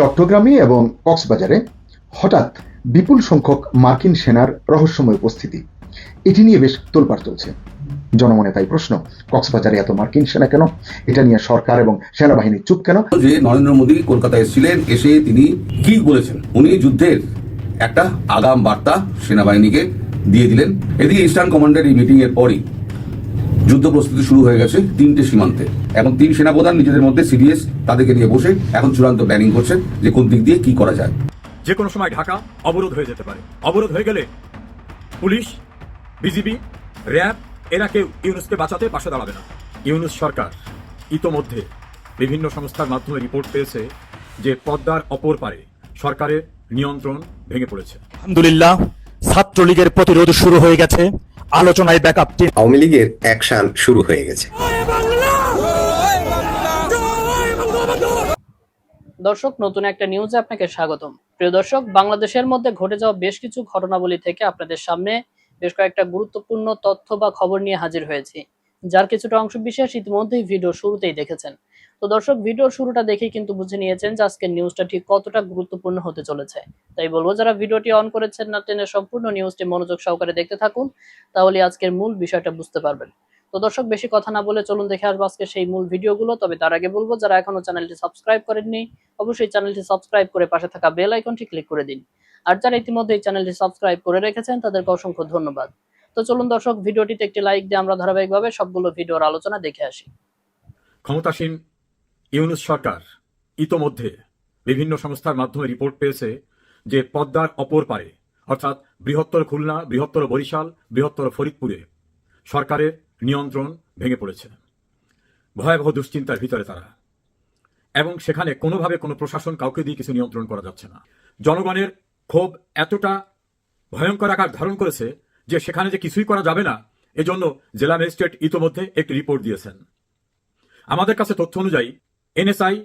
চট্টগ্রামে এবং কক্সবাজারে হঠাৎ বিপুল সংখ্যক মার্কিন সেনার রহস্যময় উপস্থিতি। এটি নিয়ে বেশ তোলপাড় চলছে। জনমনে তাই প্রশ্ন, কক্সবাজারে এত মার্কিন সেনা কেন? এটা নিয়ে সরকার এবং সেনাবাহিনী চুপ কেন? যে নরেন্দ্র মোদী কলকাতায় এসেছিলেন, এসে তিনি কি বলেছেন? উনি যুদ্ধের একটা আগাম বার্তা সেনাবাহিনীকে দিয়ে দিলেন। এদিকে ইস্টার্ন কমান্ডের এই মিটিং এর পরই যুদ্ধ প্রস্তুতি শুরু হয়ে গেছে তিনটে সীমান্তে। এখন তিন সেনাপ্রধান নিজেদের মধ্যে সিরিয়াস তাদেরকে নিয়ে বসে এখন চূড়ান্ত প্ল্যানিং করছেন যে কোন দিক দিয়ে কি করা যায়। যে কোনো সময় ঢাকা অবরোধ হয়ে যেতে পারে। অবরোধ হয়ে গেলে পুলিশ বিজিবি র্যাব এরা কেউ ইউনুসকে বাঁচাতে পাশে দাঁড়াবে না। ইউনুস সরকার ইতোমধ্যে বিভিন্ন সংস্থার মাধ্যমে রিপোর্ট পেয়েছে যে পদ্মার অপর পারে সরকারের নিয়ন্ত্রণ ভেঙে পড়েছে। আলহামদুলিল্লাহ ছাত্রলীগের প্রতিরোধ শুরু হয়ে গেছে। আলোচনায় ব্যাকআপ টিম। আওয়ামী লীগের অ্যাকশন শুরু হয়ে গেছে। দর্শক নতুন একটা নিউজে আপনাকে স্বাগতম। প্রিয় দর্শক বাংলাদেশের মধ্যে ঘটে যাওয়া বেশ কিছু ঘটনাবলী থেকে আপনাদের সামনে বেশ কয়েকটা গুরুত্বপূর্ণ তথ্য বা খবর নিয়ে হাজির হয়েছি। যার কিছুটা অংশ বিশেষ ইতিমধ্যেই ভিডিও শুরুতেই দেখেছেন। তো দর্শক ভিডিওর শুরুটা দেখে কিন্তু বুঝে নিয়েছেন যে আজকের নিউজটা ঠিক কতটা গুরুত্বপূর্ণ হতে চলেছে। তাই বলব, যারা ভিডিওটি অন করেছেন না টেনে সম্পূর্ণ নিউজটি মনোযোগ সহকারে দেখতে থাকুন, তাহলে আজকের মূল বিষয়টা বুঝতে পারবেন। তো দর্শক, বেশি কথা না বলে চলুন দেখে আসব আজকে সেই মূল ভিডিওগুলো তবে তার আগে বলব, যারা এখনও চ্যানেলটি সাবস্ক্রাইব করেননি, অবশ্যই চ্যানেলটি সাবস্ক্রাইব করে পাশে থাকা বেল আইকনটি ক্লিক করে দিন। আর যারা ইতিমধ্যে এই চ্যানেলটি সাবস্ক্রাইব করে রেখেছেন, তাদেরকে অসংখ্য ধন্যবাদ। তো চলুন দর্শক ভিডিওটিতে একটি লাইক দিয়ে আমরা ধারাবাহিকভাবে সবগুলো ভিডিওর আলোচনা দেখে আসি। ক্ষমতাসীন ইউনুস সরকার ইতোমধ্যে বিভিন্ন সংস্থার মাধ্যমে রিপোর্ট পেয়েছে যে পদ্মার অপর পারে, অর্থাৎ বৃহত্তর খুলনা, বৃহত্তর বরিশাল, বৃহত্তর ফরিদপুরে সরকারের নিয়ন্ত্রণ ভেঙে পড়েছে। ভয়াবহ দুশ্চিন্তার ভিতরে তারা। এবং সেখানে কোনোভাবে কোনো প্রশাসন কাউকে দিয়ে কিছু নিয়ন্ত্রণ করা যাচ্ছে না। জনগণের ক্ষোভ এতটা ভয়ঙ্কর আকার ধারণ করেছে যে সেখানে যে কিছুই করা যাবে না, এজন্য জেলা ম্যাজিস্ট্রেট ইতোমধ্যে একটি রিপোর্ট দিয়েছেন। আমাদের কাছে তথ্য অনুযায়ী এনএসআই,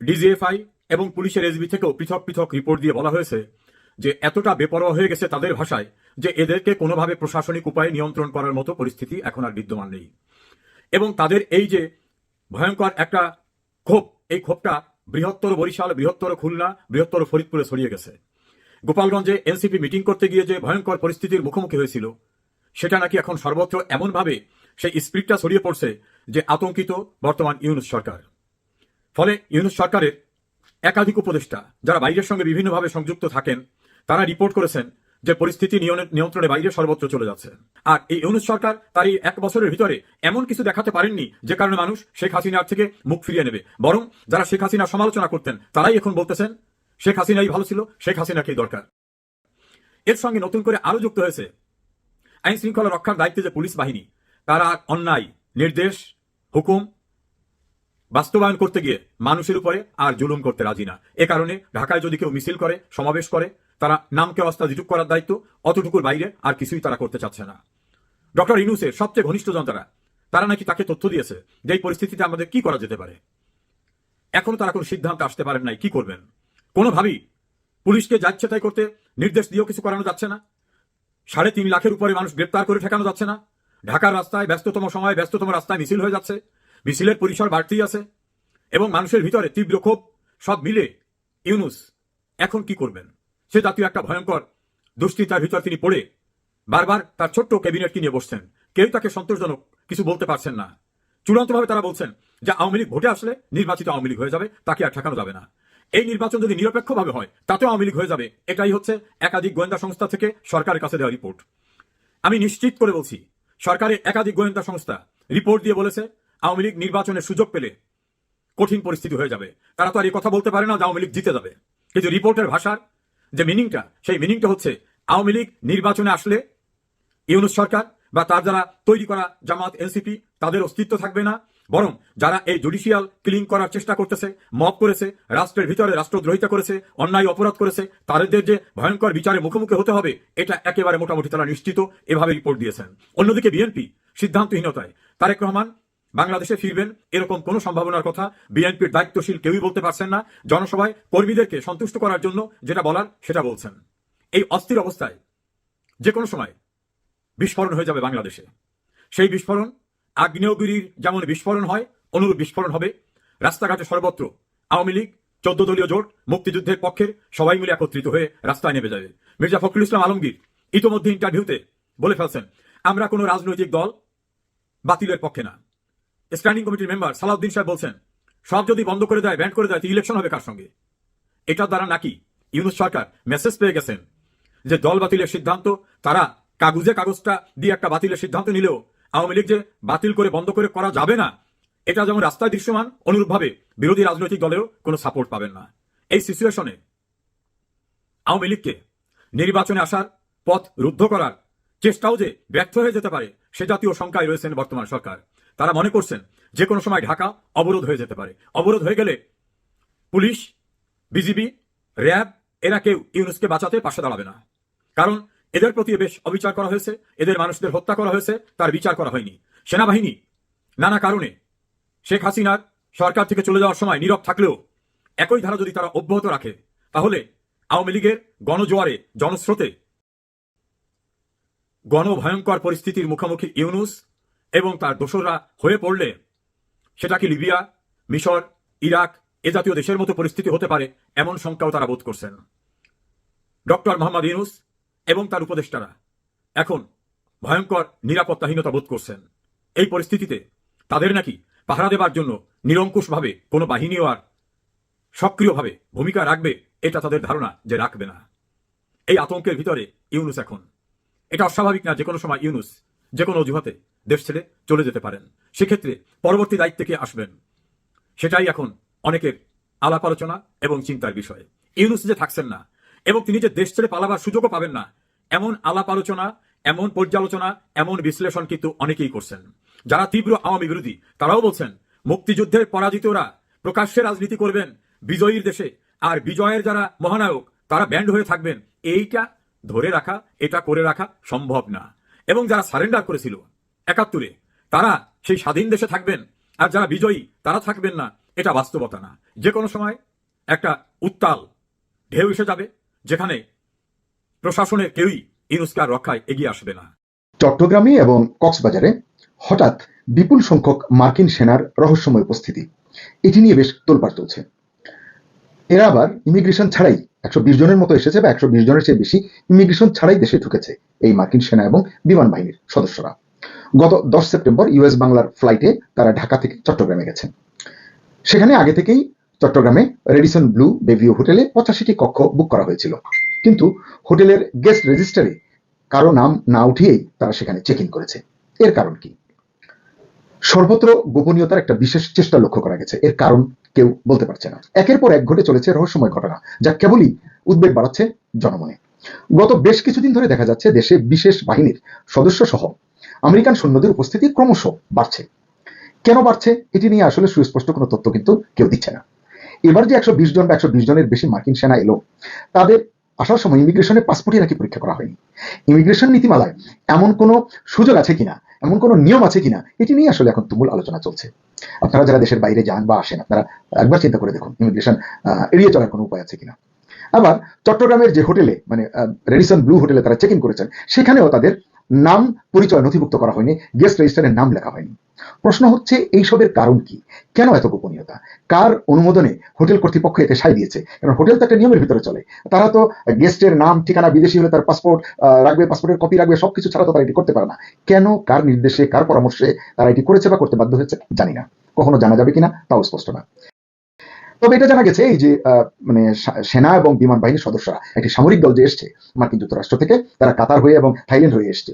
ডিজিএফআই এবং পুলিশের এসবি থেকেও পৃথক পৃথক রিপোর্ট দিয়ে বলা হয়েছে যে এতটা বেপরোয়া হয়ে গেছে তাদের ভাষায় যে এদেরকে কোনোভাবে প্রশাসনিক উপায়ে নিয়ন্ত্রণ করার মতো পরিস্থিতি এখন আর বিদ্যমান নেই। এবং তাদের এই যে ভয়ঙ্কর একটা ক্ষোভ, এই ক্ষোভটা বৃহত্তর বরিশাল, বৃহত্তর খুলনা, বৃহত্তর ফরিদপুরে ছড়িয়ে গেছে। গোপালগঞ্জে এনসিপি মিটিং করতে গিয়ে যে ভয়ঙ্কর পরিস্থিতির মুখোমুখি হয়েছিল, সেটা নাকি এখন সর্বত্র এমনভাবে সেই স্পিরিটটা ছড়িয়ে পড়ছে যে আতঙ্কিত বর্তমান ইউনুস সরকার। ফলে ইউনুস সরকারের একাধিক উপদেষ্টা যারা বাইরের সঙ্গে বিভিন্নভাবে সংযুক্ত থাকেন, তারা রিপোর্ট করেছেন যে পরিস্থিতি নিয়নে- নিয়ন্ত্রণের বাইরে সর্বত্র চলে যাচ্ছে। আর এই ইউনুস সরকার তার এই এক বছরের ভিতরে এমন কিছু দেখাতে পারেননি যে কারণে মানুষ শেখ হাসিনার থেকে মুখ ফিরিয়ে নেবে। বরং যারা শেখ হাসিনার সমালোচনা করতেন, তারাই এখন বলতেছেন, শেখ হাসিনাই ভালো ছিল, শেখ হাসিনাকেই দরকার। এর সঙ্গে নতুন করে আরও যুক্ত হয়েছে আইন শৃঙ্খলা রক্ষার দায়িত্বে যে পুলিশ বাহিনী, তারা অন্যায়, নির্দেশ, হুকুম বাস্তবায়ন করতে গিয়ে মানুষের উপরে আর জুলুম করতে রাজি না। এ কারণে ঢাকায় যদি কেউ মিছিল করে, সমাবেশ করে, তারা নামকে অস্তা জিটুক করার দায়িত্ব, অতটুকুর বাইরে আর কিছুই তারা করতে চাচ্ছে না। ডক্টর ইনুসের সবচেয়ে ঘনিষ্ঠ জনতারা, তারা নাকি তাকে তথ্য দিয়েছে যে এই পরিস্থিতিতে আমাদের কি করা যেতে পারে। এখনও তারা কোনো সিদ্ধান্ত আসতে পারেন নাই, কি করবেন? কোনোভাবেই পুলিশকে যাচ্ছে তাই করতে নির্দেশ দিয়েও কিছু করানো যাচ্ছে না। সাড়ে তিন লাখের উপরে মানুষ গ্রেপ্তার করে ঠেকানো যাচ্ছে না। ঢাকার রাস্তায় ব্যস্ততম সময়ে ব্যস্ততম রাস্তায় মিছিল হয়ে যাচ্ছে। মিছিলের পরিসর বাড়তেই আছে এবং মানুষের ভিতরে তীব্র ক্ষোভ, সব মিলে ইউনুস এখন কি করবেন? সে জাতীয় একটা ভয়ঙ্কর দুশ্চিন্তার ভিতর তিনি পড়ে। বারবার তার ছোট্ট ক্যাবিনেটকে নিয়ে বসছেন? কেউ তাকে সন্তোষজনক কিছু বলতে পারছেন না। চূড়ান্তভাবে তারা বলছেন যে আওয়ামী লীগ ভোটে আসলে নির্বাচিত আওয়ামী লীগ হয়ে যাবে, তাকে আর ঠেকানো যাবে না। এই নির্বাচন যদি নিরপেক্ষভাবে হয়, তাতেও আওয়ামী লীগ হয়ে যাবে। এটাই হচ্ছে একাধিক গোয়েন্দা সংস্থা থেকে সরকারের কাছে দেওয়া রিপোর্ট। আমি নিশ্চিত করে বলছি, সরকারের একাধিক গোয়েন্দা সংস্থা রিপোর্ট দিয়ে বলেছে আওয়ামী লীগ নির্বাচনের সুযোগ পেলে কঠিন পরিস্থিতি হয়ে যাবে। তারা তো আর এই কথা বলতে পারে না যে আওয়ামী লীগ জিতে যাবে। কিন্তু রিপোর্টের ভাষার যে মিনিংটা, সেই মিনিংটা হচ্ছে আওয়ামী লীগ নির্বাচনে আসলে ইউনুস সরকার বা তার দ্বারা তৈরি করা জামাত, এনসিপি, তাদের অস্তিত্ব থাকবে না। বরং যারা এই জুডিশিয়াল ক্লিন করার চেষ্টা করতেছে, মব করেছে, রাষ্ট্রের ভিতরে রাষ্ট্রদ্রোহিতা করেছে, অন্যায় অপরাধ করেছে, তাদের যে ভয়ঙ্কর বিচারে মুখোমুখি হতে হবে, এটা একেবারে মোটামুটি তারা নিশ্চিত এভাবে রিপোর্ট দিয়েছেন। অন্যদিকে বিএনপি সিদ্ধান্তহীনতায়, তারেক রহমান বাংলাদেশে ফিরবেন, এরকম কোনো সম্ভাবনার কথা বিএনপির দায়িত্বশীল কেউই বলতে পারছেন না। জনসভায় কর্মীদেরকে সন্তুষ্ট করার জন্য যেটা বলার সেটা বলছেন। এই অস্থির অবস্থায় যে কোনো সময় বিস্ফোরণ হয়ে যাবে বাংলাদেশে। সেই বিস্ফোরণ আগ্নেয়গিরির যেমন বিস্ফোরণ হয়, অনুরূপ বিস্ফোরণ হবে। রাস্তাঘাটে সর্বত্র আওয়ামী লীগ, চোদ্দ দলীয় জোট, মুক্তিযুদ্ধের পক্ষের সবাই মিলে একত্রিত হয়ে রাস্তায় নেমে যাবে। মির্জা ফখরুল ইসলাম আলমগীর ইতোমধ্যে ইন্টারভিউতে বলে ফেলছেন, আমরা কোনো রাজনৈতিক দল বাতিলের পক্ষে না। স্ট্যান্ডিং কমিটির মেম্বার সালাউদ্দিন সাহেব বলছেন, সব যদি বন্ধ করে দেয় ব্যান্ড করে দেয়, তো ইলেকশন হবে কার সঙ্গে? এটার দ্বারা নাকি ইউনুস সরকার মেসেজ পেয়ে গেছেন যে দল বাতিলের সিদ্ধান্ত, তারা কাগজে কাগজটা দিয়ে একটা বাতিলের সিদ্ধান্ত নিলেও আওয়ামী লীগ যে বাতিল করে বন্ধ করে করা যাবে না, এটা যেমন রাস্তায় দৃশ্যমান, অনুরূপভাবে বিরোধী রাজনৈতিক দলেও কোনো সাপোর্ট পাবেন না। এই সিচুয়েশনে আওয়ামী লীগকে নির্বাচনে আসার পথ রুদ্ধ করার চেষ্টাও যে ব্যর্থ হয়ে যেতে পারে, সে জাতীয় শঙ্কায় রয়েছেন বর্তমান সরকার। তারা মনে করছেন যে কোনো সময় ঢাকা অবরোধ হয়ে যেতে পারে। অবরোধ হয়ে গেলে পুলিশ, বিজিবি, র্যাব, এরা কেউ ইউনুসকে বাঁচাতে পাশে দাঁড়াবে না। কারণ এদের প্রতি বেশ অবিচার করা হয়েছে, এদের মানুষদের হত্যা করা হয়েছে, তার বিচার করা হয়নি। সেনাবাহিনী নানা কারণে শেখ হাসিনার সরকার থেকে চলে যাওয়ার সময় নীরব থাকলেও একই ধারা যদি তারা অব্যাহত রাখে, তাহলে আওয়ামী লীগের গণজোয়ারে, জনস্রোতে গণভয়ঙ্কর পরিস্থিতির মুখোমুখি ইউনুস এবং তার দোসররা হয়ে পড়লে সেটা কি লিবিয়া, মিশর, ইরাক এ জাতীয় দেশের মতো পরিস্থিতি হতে পারে এমন শঙ্কাও তারা বোধ করছেন। ডক্টর মোহাম্মদ ইউনুস এবং তার উপদেষ্টারা এখন ভয়ঙ্কর নিরাপত্তাহীনতা বোধ করছেন। এই পরিস্থিতিতে তাদের নাকি পাহারা দেবার জন্য নিরঙ্কুশভাবে কোনো বাহিনীও আর সক্রিয়ভাবে ভূমিকা রাখবে এটা তাদের ধারণা যে রাখবে না। এই আতঙ্কের ভিতরে ইউনুস এখন। এটা অস্বাভাবিক না যে কোনো সময় ইউনুস যে কোনো অজুহাতে দেশ ছেড়ে চলে যেতে পারেন। সেক্ষেত্রে পরবর্তী দায়িত্বে কে আসবেন? সেটাই এখন অনেকের আলাপ আলোচনা এবং চিন্তার বিষয়। ইউনুস যে থাকছেন না এবং তিনি যে দেশ ছেড়ে পালাবার সুযোগও পাবেন না, এমন আলাপ আলোচনা, এমন পর্যালোচনা, এমন বিশ্লেষণ কিন্তু অনেকেই করছেন। যারা তীব্র আওয়ামী বিরোধী, তারাও বলছেন মুক্তিযুদ্ধের পরাজিতরা প্রকাশ্যে রাজনীতি করবেন, বিজয়ীর দেশে। আর বিজয়ের যারা মহানায়ক, তারা ব্যান্ড হয়ে থাকবেন। এইটা ধরে রাখা, এটা করে রাখা সম্ভব না। এবং যারা সারেন্ডার করেছিল একাত্তরে। তারা সেই স্বাধীন দেশে থাকবেন, আর যারা বিজয়ী, তারা থাকবেন না। এটা বাস্তবতা না। যে কোনো সময় একটা উত্তাল ঢেউ এসে যাবে, যেখানে প্রশাসনের কেউই ইনুস্কার রক্ষায় এগিয়ে আসবে না। চট্টগ্রামে এবং কক্সবাজারে হঠাৎ বিপুল সংখ্যক মার্কিন সেনার রহস্যময় উপস্থিতি। এটি নিয়ে বেশ তোলপাড় চলছে। এরা আবার ইমিগ্রেশন ছাড়াই একশো বিশ জনের মতো এসেছে বা একশো বিশ জনের চেয়ে বেশি ইমিগ্রেশন ছাড়াই দেশে ঢুকেছে এই মার্কিন সেনা এবং বিমান বাহিনীর সদস্যরা। গত দশ সেপ্টেম্বর ইউএস বাংলার ফ্লাইটে তারা ঢাকা থেকে চট্টগ্রামে গেছেন সেখানে আগে থেকেই চট্টগ্রামে রেডিসন ব্লু বেভিও হোটেলে পঁচাশিটি কক্ষ বুক করা হয়েছিল। কিন্তু হোটেলের গেস্ট রেজিস্টারে কারও নাম না উঠিয়েই তারা সেখানে চেক ইন করেছে। এর কারণ কি? সর্বত্র গোপনীয়তার একটা বিশেষ চেষ্টা লক্ষ্য করা গেছে। এর কারণ কেউ বলতে পারছে না। একের পর এক ঘটে চলেছে রহস্যময় ঘটনা, যা কেবলই উদ্বেগ বাড়াচ্ছে জনমনে। গত বেশ কিছুদিন ধরে দেখা যাচ্ছে দেশে বিশেষ বাহিনীর সদস্য সহ আমেরিকান সৈন্যদের উপস্থিতি ক্রমশ বাড়ছে। কেন বাড়ছে? এটি নিয়ে আসলে সুস্পষ্ট কোনো তথ্য কিন্তু কেউ দিচ্ছে না। এবার যে একশো বিশ জন বা একশো বিশ জনের বেশি মার্কিন সেনা এলো, তাদের আসার সময় ইমিগ্রেশনে পাসপোর্টই নাকি পরীক্ষা করা হয়নি। ইমিগ্রেশন নীতিমালায় এমন কোনো সুযোগ আছে কিনা, এমন কোনো নিয়ম আছে কিনা, এটি নিয়ে আসলে এখন তুমুল আলোচনা চলছে। আপনারা যারা দেশের বাইরে যান বা আসেন, আপনারা একবার চিন্তা করে দেখুন ইমিগ্রেশন এড়িয়ে চলার কোনো উপায় আছে কিনা। আবার চট্টগ্রামের যে হোটেলে মানে রেডিসন ব্লু হোটেলে তারা চেক ইন করেছেন, সেখানেও তাদের নাম পরিচয় নথিভুক্ত করা হয়নি গেস্ট রেজিস্টারের নাম লেখা হয়নি। প্রশ্ন হচ্ছে, এইসবের কারণ কি? কেন এত গোপনীয়তা? কার অনুমোদনে হোটেল কর্তৃপক্ষ এতে সাই দিয়েছে? কারণ হোটেল তো একটা নিয়মের ভিতরে চলে। তারা তো গেস্টের নাম, ঠিকানা, বিদেশি হলে তার পাসপোর্ট রাখবে পাসপোর্টের কপি রাখবে, সবকিছু ছাড়া তো তারা এটি করতে পারে না। কেন, কার নির্দেশে, কার পরামর্শে তারা এটি করেছে বা করতে বাধ্য হয়েছে, জানি না। কখনো জানা যাবে কিনা, তাও স্পষ্ট না। তবে এটা জানা গেছে এই যে মানে সেনা এবং বিমান বাহিনীর সদস্যরা একটি সামরিক দল যে এসছে, মার্কিন যুক্তরাষ্ট্র থেকে, তারা কাতার হয়ে এবং থাইল্যান্ড হয়ে এসছে।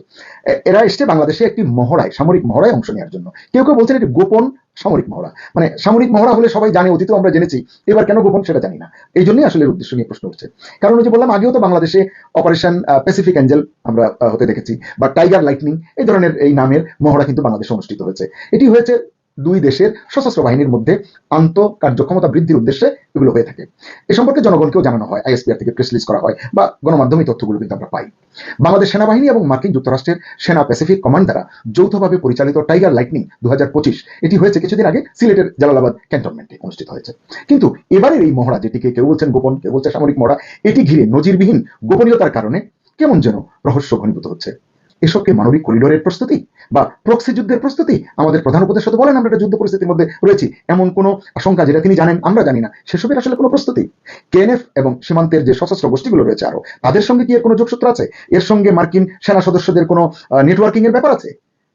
এরা এসছে বাংলাদেশে একটি মহড়ায়, সামরিক মহড়ায় অংশ নেওয়ার জন্য। কেউ কেউ বলছেন এটি গোপন সামরিক মহড়া। মানে সামরিক মহড়া হলে সবাই জানে, অতীতেও আমরা জেনেছি, এবার কেন গোপন সেটা জানি না। এই জন্যই আসলে উদ্দেশ্য নিয়ে প্রশ্ন উঠছে। কারণ যে বললাম, আগেও তো বাংলাদেশে অপারেশন প্যাসিফিক অ্যাঞ্জেল আমরা হতে দেখেছি, বা টাইগার লাইটনিং এই ধরনের এই নামের মহড়া কিন্তু বাংলাদেশে অনুষ্ঠিত হয়েছে। এটি হয়েছে দুই দেশের সশস্ত্র বাহিনীর মধ্যে আন্ত কার্যক্ষমতা বৃদ্ধির উদ্দেশ্যে এগুলো হয়ে থাকে। এ সম্পর্কে জনগণকেও জানানো হয় আইএসপিআর থেকে প্রেস রিলিজ করা হয় বা গণমাধ্যমে তথ্যগুলো কিন্তু আমরা পাই। বাংলাদেশ সেনাবাহিনী এবং মার্কিন যুক্তরাষ্ট্রের সেনা প্যাসিফিক কমান্ড দ্বারা যৌথভাবে পরিচালিত টাইগার লাইটনিং দু হাজার পঁচিশ, এটি হয়েছে কিছুদিন আগে সিলেটের জালালাবাদ ক্যান্টনমেন্টে অনুষ্ঠিত হয়েছে। কিন্তু এবারের এই মহড়া যেটিকে কেউ বলছেন গোপন, কেউ বলছে সামরিক মহড়া, এটি ঘিরে নজিরবিহীন গোপনীয়তার কারণে কেমন যেন রহস্য ঘনীভূত হচ্ছে। এসবকে মানবিক করিডোরের প্রস্তুতি বা প্রক্সি যুদ্ধের প্রস্তুতি আমাদের প্রধান উপদেষ্টা তো বলেন, আমরা যুদ্ধ পরিস্থিতির মধ্যে রয়েছি। এমন কোনো আশঙ্কা যেটা তিনি জানেন, আমরা জানি না। সেসবের আসলে কোনো প্রস্তুতি? কেএনএফ এবং সীমান্তের যে সশস্ত্র গোষ্ঠীগুলো রয়েছে আরও, তাদের সঙ্গে কি এর কোনো যোগসূত্র আছে? এর সঙ্গে মার্কিন সেনা সদস্যদের কোনো নেটওয়ার্কিং এর ব্যাপার আছে?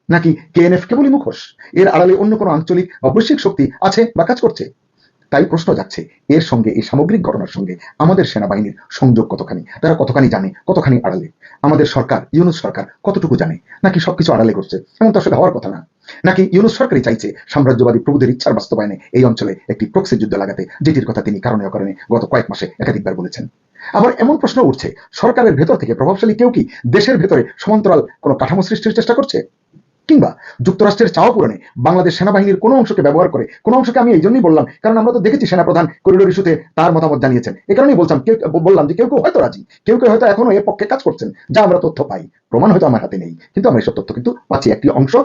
নাকি কেএনএফ কেবলই মুখোশ? এর আড়ালে অন্য কোনো আঞ্চলিক বৈশ্বিক শক্তি আছে বা কাজ করছে? তাই প্রশ্ন যাচ্ছে, এর সঙ্গে, এই সামগ্রিক ঘটনার সঙ্গে আমাদের সেনাবাহিনীর সংযোগ কতখানি? তারা কতখানি জানে, কতখানি আড়ালে? আমাদের সরকার, ইউনুস সরকার কতটুকু জানে? নাকি সবকিছু আড়ালে করছে? এমন তো আসলে হওয়ার কথা না। নাকি ইউনুস সরকারই চাইছে সাম্রাজ্যবাদী প্রভুদের ইচ্ছার বাস্তবায়নে এই অঞ্চলে একটি প্রক্সি যুদ্ধ লাগাতে? যেটির কথা তিনি কারণে অকারণে গত কয়েক মাসে একাধিকবার বলেছেন। আবার এমন প্রশ্ন উঠছে, সরকারের ভেতর থেকে প্রভাবশালী কেউ কি দেশের ভেতরে সমান্তরাল কোনো কাঠামো সৃষ্টির চেষ্টা করছে? কিংবা যুক্তরাষ্ট্রের চাওয়া পূরণে বাংলাদেশ সেনাবাহিনীর কোনো অংশকে ব্যবহার করে, কোনো অংশকে আমি এই জন্যই বললাম, কারণ আমরা তো দেখেছি সেনাপ্রধান করিডোর ইস্যুতে তার মতামত জানিয়েছেন। এ কারণেই বললাম কেউ, বললাম যে কেউ কেউ হয়তো রাজি, কেউ কেউ হয়তো এখনও এর পক্ষে কাজ করছেন, যা আমরা তথ্য পাই। প্রমাণ হয়তো আমার হাতে নেই, কিন্তু আমরা এসব তথ্য কিন্তু পাচ্ছি। একটি অংশ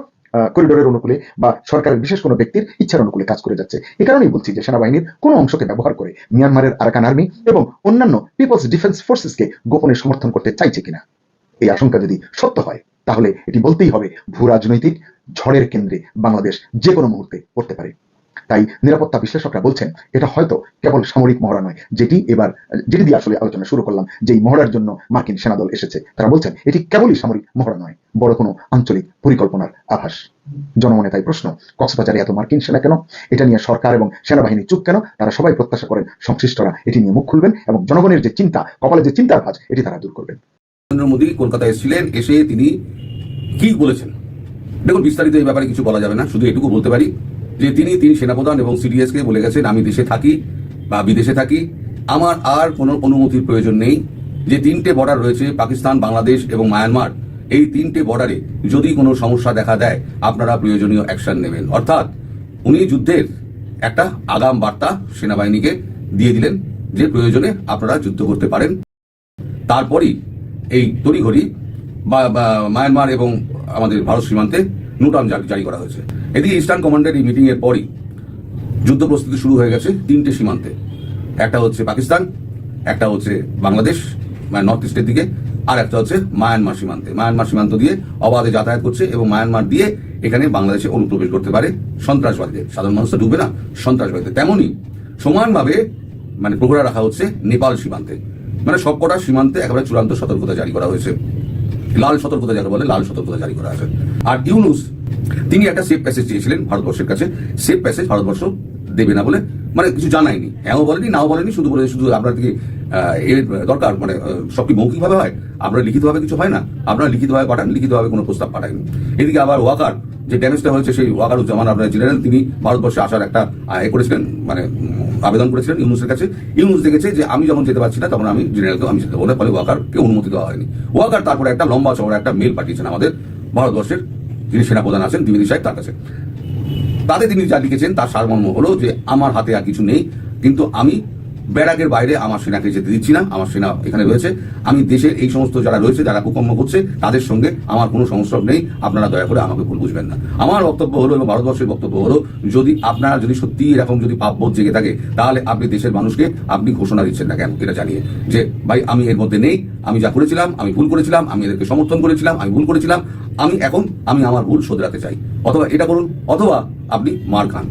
করিডোরের অনুকূলে বা সরকারের বিশেষ কোনো ব্যক্তির ইচ্ছার অনুকূলে কাজ করে যাচ্ছে। এ কারণেই বলছি যে সেনাবাহিনীর কোনো অংশকে ব্যবহার করে মিয়ানমারের আরাকান আর্মি এবং অন্যান্য পিপলস ডিফেন্স ফোর্সেসকে গোপনে সমর্থন করতে চাইছে কিনা, এই আশঙ্কা যদি সত্য হয় তাহলে এটি বলতেই হবে, ভূ রাজনৈতিক ঝড়ের কেন্দ্রে বাংলাদেশ যে কোনো মুহূর্তে পড়তে পারে। তাই নিরাপত্তা বিশ্লেষকরা বলছেন, এটা হয়তো কেবল সামরিক মহড়া নয়, যেটি এবার, যেটি দিয়ে আসলে আলোচনা শুরু করলাম যে এই মহড়ার জন্য মার্কিন সেনাদল এসেছে। তারা বলছেন, এটি কেবলই সামরিক মহড়া নয়, বড় কোনো আঞ্চলিক পরিকল্পনার আভাস। জনমনে তাই প্রশ্ন, কক্সবাজারে এত মার্কিন সেনা কেন? এটা নিয়ে সরকার এবং সেনাবাহিনী চুপ কেন? তারা সবাই প্রত্যাশা করেন, সংশ্লিষ্টরা এটি নিয়ে মুখ খুলবেন এবং জনগণের যে চিন্তা, কপালে যে চিন্তার ভাজ, এটি তারা দূর করবেন। নরেন্দ্র মোদী কলকাতায় এসেছিলেন, এসে তিনি কি বলেছেন? দেখুন, বিস্তারিত এই ব্যাপারে কিছু বলা যাবে না, শুধু এটুকু বলতে পারি যে তিনি তিনি সেনাপ্রধান এবং সিডিএস কে বলে গেছেন, আমি দেশে থাকি বা বিদেশে থাকি। আমার আর কোনো অনুমতির প্রয়োজন নেই যে তিনটে বর্ডার রয়েছে, পাকিস্তান, বাংলাদেশ এবং মায়ানমার। এই তিনটে বর্ডারে যদি কোনো সমস্যা দেখা দেয়, আপনারা প্রয়োজনীয় অ্যাকশন নেবেন। অর্থাৎ উনি যুদ্ধের একটা আগাম বার্তা সেনাবাহিনীকে দিয়ে দিলেন যে প্রয়োজনে আপনারা যুদ্ধ করতে পারেন। তারপরই এই তড়িঘড়ি বা মায়ানমার এবং আমাদের ভারত সীমান্তে নোটাম জারি করা হয়েছে। এদিকে ইস্টার্ন কমান্ডের এই মিটিং এর পরই যুদ্ধ প্রস্তুতি শুরু হয়ে গেছে তিনটে সীমান্তে। একটা হচ্ছে পাকিস্তান, একটা হচ্ছে বাংলাদেশ মানে নর্থ ইস্টের দিকে, আর একটা হচ্ছে মায়ানমার সীমান্তে। মায়ানমার সীমান্ত দিয়ে অবাধে যাতায়াত করছে এবং মায়ানমার দিয়ে এখানে বাংলাদেশে অনুপ্রবেশ করতে পারে সন্ত্রাসবাদীদের। সাধারণ মানুষ ঢুকবে না সন্ত্রাসবাদীদের। তেমনই সমানভাবে মানে প্রহরা রাখা হচ্ছে নেপাল সীমান্তে। মানে সবকটা সীমান্তে একেবারে চূড়ান্ত সতর্কতা জারি করা হয়েছে। লাল সতর্কতা যাকে বলে, লাল সতর্কতা জারি করা আছে। আর ইউনুস, তিনি একটা সেফ প্যাসেজ চেয়েছিলেন ভারতবর্ষের কাছে। সেফ প্যাসেজ ভারতবর্ষ দেবে না বলে মানে কিছু জানায়নি। হ্যাঁও বলেনি, নাও বলেনি, শুধু বলে শুধু আপনার থেকে এর দরকার মানে সব কি মৌখিকভাবে হয়? আপনার লিখিতভাবে কিছু হয় না? আপনারা লিখিতভাবে পাঠান, লিখিতভাবে কোনো প্রস্তাব পাঠায়নি। এদিকে আবার ওয়াকার, যে ড্যামেজটা হয়েছে, সেই ওয়াকারুজ্জামান আপনার জেনারেল তিনি ভারতবর্ষে আসার একটা এ করেছিলেন মানে আবেদন করেছিলেন ইউনুসের কাছে। ইউনুস দেখেছে যে আমি যখন যেতে পারছি না, তখন আমি জেনারেলকে আমি যেতে বলে ফলে ওয়াকারকে অনুমতি দেওয়া হয়নি। ওয়াকার তারপরে একটা লম্বা চড়া একটা মেল পাঠিয়েছেন আমাদের ভারতবর্ষের, যিনি সেনাপ্রধান আছেন দ্বিবেদী সাহেব তার কাছে। তাতে তিনি যা লিখেছেন তার সারমর্ম হলো যে, আমার হাতে আর কিছু নেই, কিন্তু আমি ব্যারাকের বাইরে আমার সেনাকে যেতে দিচ্ছি না, আমার সেনা এখানে রয়েছে। আমি দেশের এই সমস্ত যারা রয়েছে, যারা কুকর্ম করছে, তাদের সঙ্গে আমার কোনো সমস্যা নেই। আপনারা দয়া করে আমাকে ভুল বুঝবেন না। আমার বক্তব্য হলো এবং ভারতবর্ষের বক্তব্য হলো, যদি আপনারা যদি সত্যি এরকম যদি পাপবোধ জেগে থাকে, তাহলে আপনি দেশের মানুষকে আপনি ঘোষণা দিচ্ছেন না কেন? এটা জানিয়ে যে, ভাই, আমি এর মধ্যে নেই, আমি যা করেছিলাম, আমি ভুল করেছিলাম, আমি এদেরকে সমর্থন করেছিলাম, আমি ভুল করেছিলাম, আমি এখন, আমি আমার ভুল শোধরাতে চাই। অথবা এটা করুন, অথবা আপনি মার খান।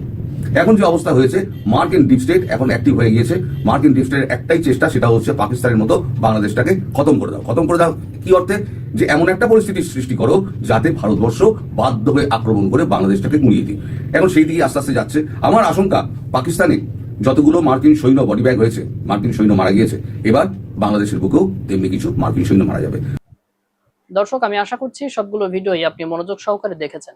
এখন যে অবস্থা হয়েছে, মার্কিন ডিপ স্টেট এখন অ্যাক্টিভ হয়ে গিয়েছে। মার্কিন ডিপ স্টেটের একটাই চেষ্টা, সেটা হচ্ছে পাকিস্তানের মতো বাংলাদেশটাকে খতম করে দাও। খতম করে দাও কি অর্থে? যে এমন একটা পরিস্থিতির সৃষ্টি করো যাতে ভারতবর্ষ বাধ্য হয়ে আক্রমণ করে বাংলাদেশটাকে গুঁড়িয়ে দিই এখন সেই দিকে আস্তে আস্তে যাচ্ছে। আমার আশঙ্কা, পাকিস্তানে যতগুলো মার্কিন সৈন্য বডি ব্যাগ হয়েছে, মার্কিন সৈন্য মারা গিয়েছে, এবার বাংলাদেশের বুকেও তেমনি কিছু মার্কিন সৈন্য মারা যাবে। দর্শক, আমি আশা করছি সবগুলো ভিডিওই আপনি মনোযোগ সহকারে দেখেছেন।